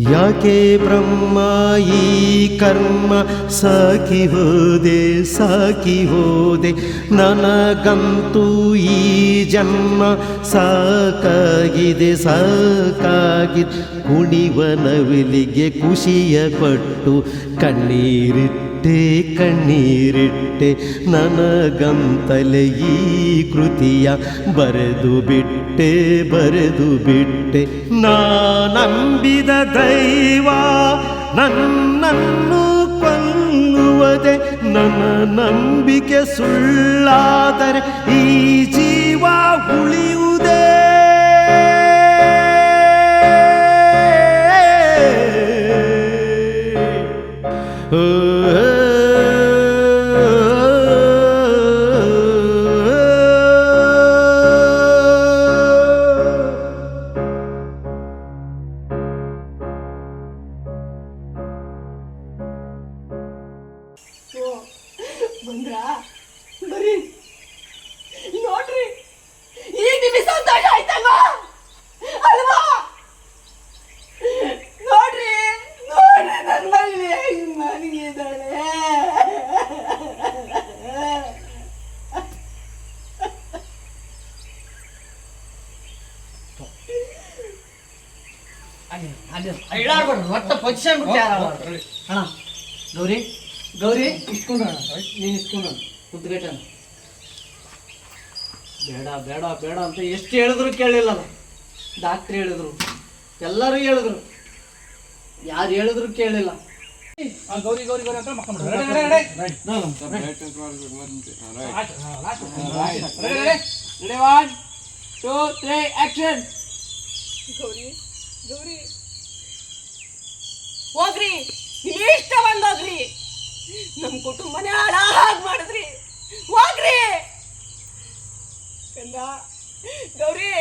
ಯಾಕೆ ಬ್ರಹ್ಮ ಈ ಕರ್ಮ ಸಾಕಿ ಹೋದೆ ಸಾಕಿ ಹೋದೆ? ನನಗಂತೂ ಈ ಜನ್ಮ ಸಾಕಾಗಿದೆ ಸಾಕಾಗಿದೆ. ಕುಣಿವ ನವಿಲಿಗೆ ಖುಷಿಯ ಪಟ್ಟು ಕಣ್ಣೀರಿಟ್ಟೆ ಕಣ್ಣೀರಿಟ್ಟೆ ನನಗಂತಲೇ ಈ ಕೃತಿಯ ಬರೆದು ಬಿಟ್ಟೆ ಬರೆದು ಬಿಟ್ಟೆ. ನಾ ನಂಬಿದ ದೈವ ನನ್ನನ್ನು ಕೊಲ್ಲುವುದೇ ನನ್ನ ನಂಬಿಕೆ ಸುಳ್ಳಾದರೆ ಈ ಜೀವ ಉಳಿಯುವುದೇ? ಓ, ಬಂದ್ರಾ ಬರ್ರಿ ನೋಡ್ರಿ ಈಗ ನಿಮಗೆ ಸಂತೋಷ ಆಯ್ತಲ್ವಾ ಅಲ್ವಾ ನೋಡ್ರಿ ನೋಡ್ರಿ ನನ್ನ ಹೆಂಗ್ ಮನಗಿದ್ದಾಳೆ ಒಟ್ಟ ಪೊಸಿಷನ್ ಅಣ್ಣ ಗೌರಿ ಗೌರಿ ಇಸ್ಕೊಂಡ ನೀನು ಇಸ್ಕೊಂಡ ಕುದ್ಗೇಟ ಬೇಡ ಬೇಡ ಬೇಡ ಅಂತ ಎಷ್ಟು ಹೇಳಿದ್ರು ಕೇಳಿಲ್ಲ ಡಾಕ್ಟ್ರಿ ಹೇಳಿದ್ರು. ಎಲ್ಲರೂ ಹೇಳಿದ್ರು. ಯಾರು ಹೇಳಿದ್ರು ಕೇಳಿಲ್ಲ. ಗೌರಿ ಗೌರಿ ಗೌರಿ ಅಂತ ಮಕ್ಕಳು one two three action Gauri Gauri. ಹೋಗ್ರಿ. ಇಷ್ಟ ಬಂದೋಗ್ರಿ ನಮ್ ಕುಟುಂಬನೇ ಹಾಳಾಗ್ ಮಾಡಿದ್ರಿ. ಹೋಗ್ರಿ. ಗೌರಿ.